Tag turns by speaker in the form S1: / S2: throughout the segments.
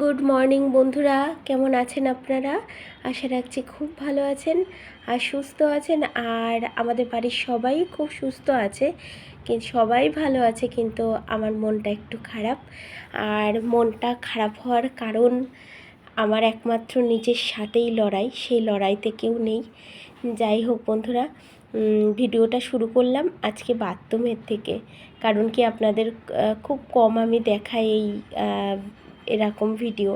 S1: Good morning বন্ধুরা। কেমন আছেন আপনারা? আশা রাখছি খুব ভালো আছেন, আর সুস্থ আছেন, আর আমাদের বাড়ির সবাই খুব সুস্থ আছে। কিন্তু সবাই ভালো আছে, কিন্তু আমার মনটা একটু খারাপ। আর মনটা খারাপ হওয়ার কারণ আমার একমাত্র নিজের সাথেই লড়াই, সেই লড়াইতে কেউ নেই। যাই হোক বন্ধুরা ভিডিওটা শুরু করলাম আজকে বাথরুমের থেকে। কারণ কি আপনাদের খুব কম আমি দেখাই এই এরকম ভিডিও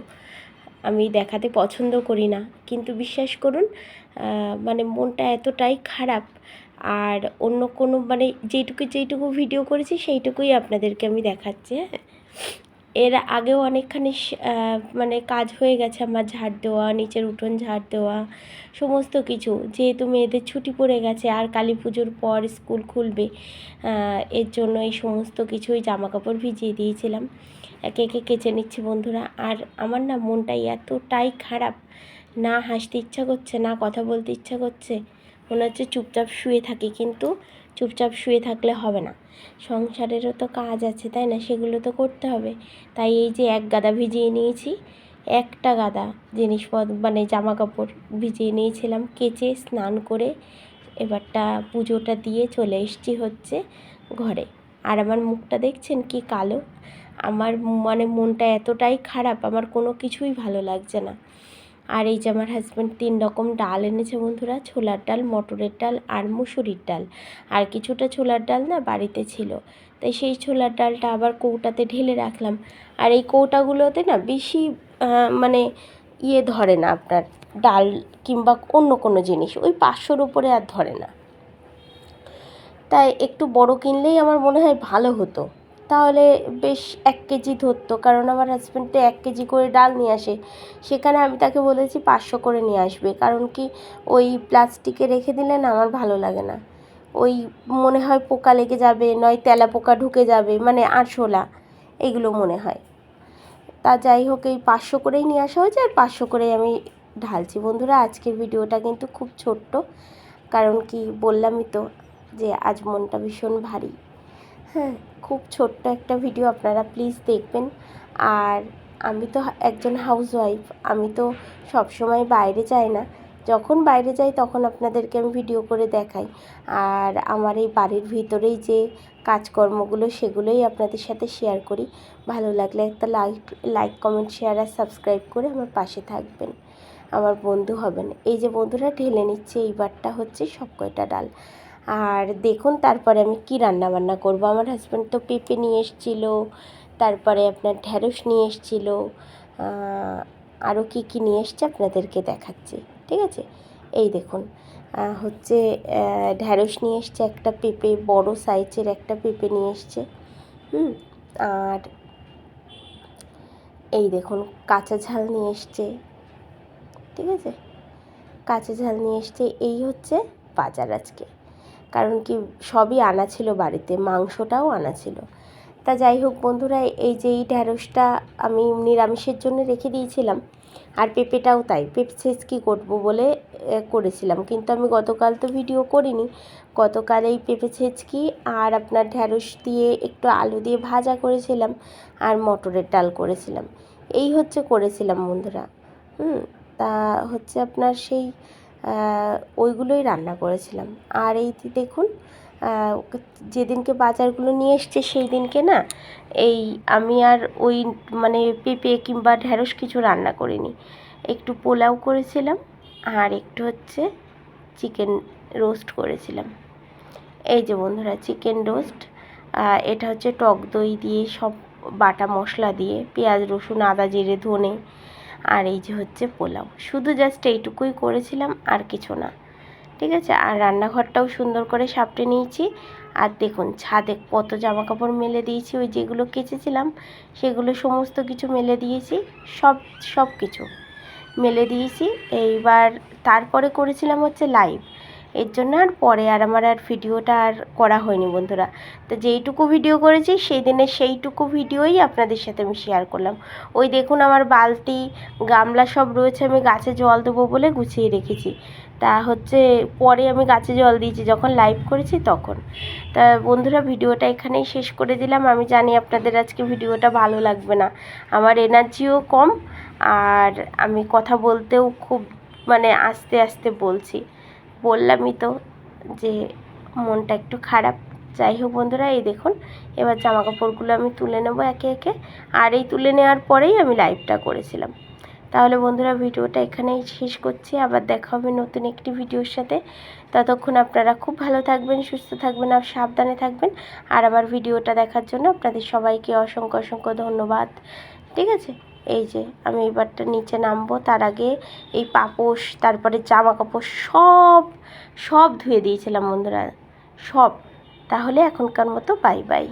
S1: আমি দেখাতে পছন্দ করি না। কিন্তু বিশ্বাস করুন মানে মনটা এতটাই খারাপ আর অন্য কোনো মানে যেইটুকু যেইটুকু ভিডিও করেছি সেইটুকুই আপনাদেরকে আমি দেখাচ্ছি হ্যাঁ। এর আগেও অনেকখানি মানে কাজ হয়ে গেছে আমার ঝাড় দেওয়া, নিচের উঠোন ঝাড় দেওয়া, সমস্ত কিছু। যেহেতু মেয়েদের ছুটি পড়ে গেছে, আর কালী পুজোর পর স্কুল খুলবে এর জন্য এই সমস্ত কিছুই জামা কাপড় ভিজিয়ে দিয়েছিলাম। একে একে কেচে নিচ্ছি বন্ধুরা। আর আমার না মনটাই এতটাই খারাপ, না হাসতে ইচ্ছা করছে, না কথা বলতে ইচ্ছা করছে মনে হচ্ছে চুপচাপ শুয়ে থাকি, কিন্তু চুপচাপ শুয়ে থাকলে হবে না। সংসারেরও তো কাজ আছে, তাই না? সেগুলো তো করতে হবে। তাই এই যে এক গাদা ভিজিয়ে নিয়েছি, একটা গাদা জিনিসপত্র মানে জামা কাপড় ভিজিয়ে নিয়েছিলাম, কেচে স্নান করে এবারটা পুজোটা দিয়ে চলে এসেছি হচ্ছে ঘরে। আর আমার মুখটা দেখছেন কি কালো? আমার মানে মনটা এতটাই খারাপ, আমার কোনো কিছুই ভালো লাগছে না। আর এই যে আমার হাজব্যান্ড তিন রকম ডাল এনেছে বন্ধুরা, ছোলার ডাল, মটরের ডাল আর মুসুরির ডাল। আর কিছুটা ছোলার ডাল না বাড়িতে ছিল। তাই সেই ছোলার ডালটা আবার কৌটাতে ঢেলে রাখলাম। আর এই কৌটাগুলোতে না বেশি মানে ইয়ে ধরে না আপনার ডাল কিংবা অন্য কোনো জিনিস। ওই পাঁচশোর উপরে আর ধরে না। তাই একটু বড় কিনলেই আমার মনে হয় ভালো হতো। তাহলে বেশ এক কেজি ধরতো, কারণ আমার হাজব্যান্ড তো এক কেজি করে ডাল নিয়ে আসে। সেখানে আমি তাকে বলেছি পাঁচশো করে নিয়ে আসবে, কারণ কি ওই প্লাস্টিকে রেখে দিলে না আমার ভালো লাগে না। ওই মনে হয় পোকা লেগে যাবে, নয় তেলা পোকা ঢুকে যাবে মানে আরশোলা, এগুলো মনে হয়। তা যাই হোক, এই পাঁচশো করেই নিয়ে আসা হয়েছে, আর পাঁচশো করেই আমি ঢালছি। বন্ধুরা, আজকের ভিডিওটা কিন্তু খুব ছোট্ট, কারণ কি বললামই তো যে আজ মনটা ভীষণ ভারী। হ্যাঁ খুব ছোট্ট একটা ভিডিও আপনারা প্লিজ দেখবেন। আর আমি তো একজন হাউসওয়াইফ আমি তো সবসময় বাইরে যাই না। যখন বাইরে যাই তখন আপনাদেরকে আমি ভিডিও করে দেখাই। আর আমার এই বাড়ির ভিতরেই যে কাজকর্মগুলো সেগুলোই আপনাদের সাথে শেয়ার করি। ভালো লাগলে একটা লাইক লাইক কমেন্ট শেয়ার আর সাবস্ক্রাইব করে আমার পাশে থাকবেন। আমার বন্ধু হবেন। এই যে বন্ধুরা, ঢেলে নিচ্ছে, এইবারটা হচ্ছে সব কয়টা ডাল। আর দেখুন, তারপরে আমি কি রান্না বান্না করব? আমার হাজব্যান্ড তো পেঁপে নিয়ে এসেছিল, তারপরে আপনার ঢ্যাঁড়স নিয়ে এসেছিল আরও কী কী নিয়ে এসছে আপনাদেরকে দেখাচ্ছি, ঠিক আছে? এই দেখুন হচ্ছে ঢ্যাঁড়স নিয়ে এসছে, একটা পেঁপে, বড় সাইজের একটা পেঁপে নিয়ে এসছে, হুম, আর এই দেখুন, কাঁচা ঝাল নিয়ে এসছে, ঠিক আছে? কাঁচা ঝাল নিয়ে এসছে, এই হচ্ছে বাজার আজকে। কারণ কি সবই আনা ছিল বাড়িতে, মাংসটাও আনা ছিল। তা যাই হোক বন্ধুরা, এই যে এই ঢ্যাঁড়সটা আমি নিরামিষের জন্য রেখে দিয়েছিলাম, আর পেঁপেটাও তাই, পেঁপে কী করব বলে করেছিলাম। কিন্তু আমি গতকাল তো ভিডিও করিনি, গতকাল এই পেঁপে ছেঁচকি আর আপনার ঢ্যাঁড়স দিয়ে একটু আলু দিয়ে ভাজা করেছিলাম, আর মটরের ডাল করেছিলাম। এই হচ্ছে করেছিলাম বন্ধুরা, হুম, তা হচ্ছে আপনার সেই ওইগুলোই রান্না করেছিলাম। আর এই দেখুন যেদিনকে বাজারগুলো নিয়ে এসছে সেই দিনকে না, এই আমি আর ওই মানে পেঁপে কিংবা ঢ্যাঁড়স কিছু রান্না করিনি। একটু পোলাও করেছিলাম আর একটু হচ্ছে চিকেন রোস্ট করেছিলাম। এই যে বন্ধুরা, চিকেন রোস্ট এটা হচ্ছে টক দই দিয়ে সব বাটা মশলা দিয়ে, পেঁয়াজ, রসুন, আদা, জিরে, ধনে আর এই যে হচ্ছে পোলাও। শুধু জাস্ট এইটুকুই করেছিলাম, আর কিছু না। ঠিক আছে? আর রান্নাঘরটাও সুন্দর করে সাপটে নিয়েছি। আর দেখুন, ছাদে কত জামা কাপড় মেলে দিয়েছি, ওই যেগুলো কেচেছিলাম, সেগুলো সমস্ত কিছু মেলে দিয়েছি, সব সব কিছু মেলে দিয়েছি। এইবার তারপরে করেছিলাম হচ্ছে লাইভ এর জন্য আর পরে আর আমার আর ভিডিওটা আর করা হয়নি বন্ধুরা। তো যেইটুকু ভিডিও করেছি সেই দিনের সেইটুকু ভিডিওই আপনাদের সাথে আমি শেয়ার করলাম। ওই দেখুন আমার বালতি, গামলা সব রয়েছে, আমি গাছে জল দেবো বলে গুছিয়ে রেখেছি। তা হচ্ছে পরে আমি গাছে জল দিয়েছি, যখন লাইভ করেছি তখন। তা বন্ধুরা ভিডিওটা এখানেই শেষ করে দিলাম। আমি জানি আপনাদের আজকে ভিডিওটা ভালো লাগবে না। আমার এনার্জিও কম, আর আমি কথা বলতেও খুব মানে আস্তে আস্তে বলছি। বললামই তো যে মনটা একটু খারাপ। যাই হোক বন্ধুরা, এই দেখুন, এবার জামা কাপড়গুলো আমি তুলে নেব একে একে। আর এই তুলে নেওয়ার পরেই আমি লাইভটা করেছিলাম। তাহলে বন্ধুরা, ভিডিওটা এখানেই শেষ করছি। আবার দেখা হবে নতুন একটি ভিডিওর সাথে। ততক্ষণ আপনারা খুব ভালো থাকবেন, সুস্থ থাকবেন আর সাবধানে থাকবেন। আর আবার ভিডিওটা দেখার জন্য আপনাদের সবাইকে অসংখ্য অসংখ্য ধন্যবাদ। ঠিক আছে? এই যে আমি এবারটা নিচে নামবো, তার আগে এই পাপোশ, তারপরে জামা কাপড় সব সব ধুয়ে দিয়েছিলাম বন্ধুরা, সব। তাহলে এখনকার মতো বাই বাই